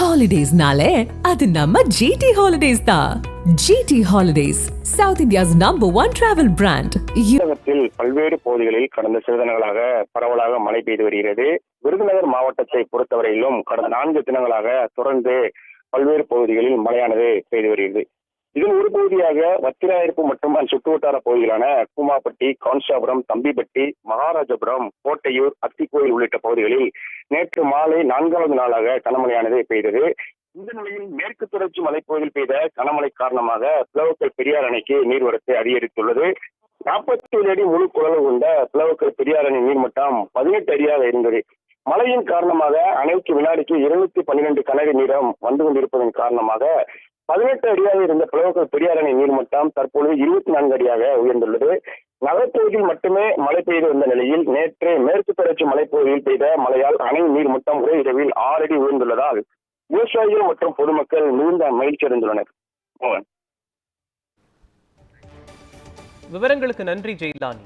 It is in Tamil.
ஹாலிடேஸ்னாலே அது நம்ம ஜிடி ஹாலிடேஸ் தான் GT holidays south India's number one travel brand தமிழகத்தில் பல்வேறு பகுதிகளில் கடந்த சில தினங்களாக பரவலாக மழை பெய்து வருகிறது. விருதுநகர் மாவட்டத்தை பொறுத்தவரையிலும் கடந்த நான்கு தினங்களாக தொடர்ந்து பல்வேறு பகுதிகளில் மழையானது பெய்து வருகிறது. இதன் ஒரு பகுதியாக வத்திராயிருப்பு மற்றும் அதன் சுற்றுவட்டார பகுதிகளான கூமாப்பட்டி கான்சாபுரம் தம்பிப்பட்டி மகாராஜபுரம் கோட்டையூர் அத்திக்கோயில் உள்ளிட்ட பகுதிகளில் நேற்று மாலை நான்காவது நாளாக கனமழையானது பெய்தது. இந்த நிலையில் மேற்கு தொடர்ச்சி மலைப்பகுதியில் பெய்த கனமழை காரணமாக பிளவுக்கல் பெரியார் அணைக்கு நீர்வரத்து அதிகரித்துள்ளது. நாற்பத்தி ஏழு அடி முழு குழல் கொண்ட பிளவுக்கல் பெரியார் அணை நீர்மட்டம் பதினெட்டு அடியாக இருந்தது. மழையின் காரணமாக அணைக்கு வினாடிக்கு இருநூத்தி பன்னிரண்டு கனடி நீரம் வந்து கொண்டிருப்பதன் காரணமாக பதினெட்டு அடியாக இருந்த பிளவுக்கல் பெரியார் அணை நீர்மட்டம் தற்பொழுது இருபத்தி நான்கு அடியாக உயர்ந்துள்ளது. நகர்ப்பகுதியில் மட்டுமே மழை பெய்து வந்த நிலையில் நேற்று மேற்கு தொடர்ச்சி மலைப்பகுதியில் பெய்த மழையால் அணை நீர்மட்டம் ஒரே இரவில் ஆறு அடி உயர்ந்துள்ளதால் விவசாயிகள் மற்றும் பொதுமக்கள் மிகுந்த மகிழ்ச்சி அடைந்துள்ளனர். விவரங்களுக்கு நன்றி ஜெயிலானி.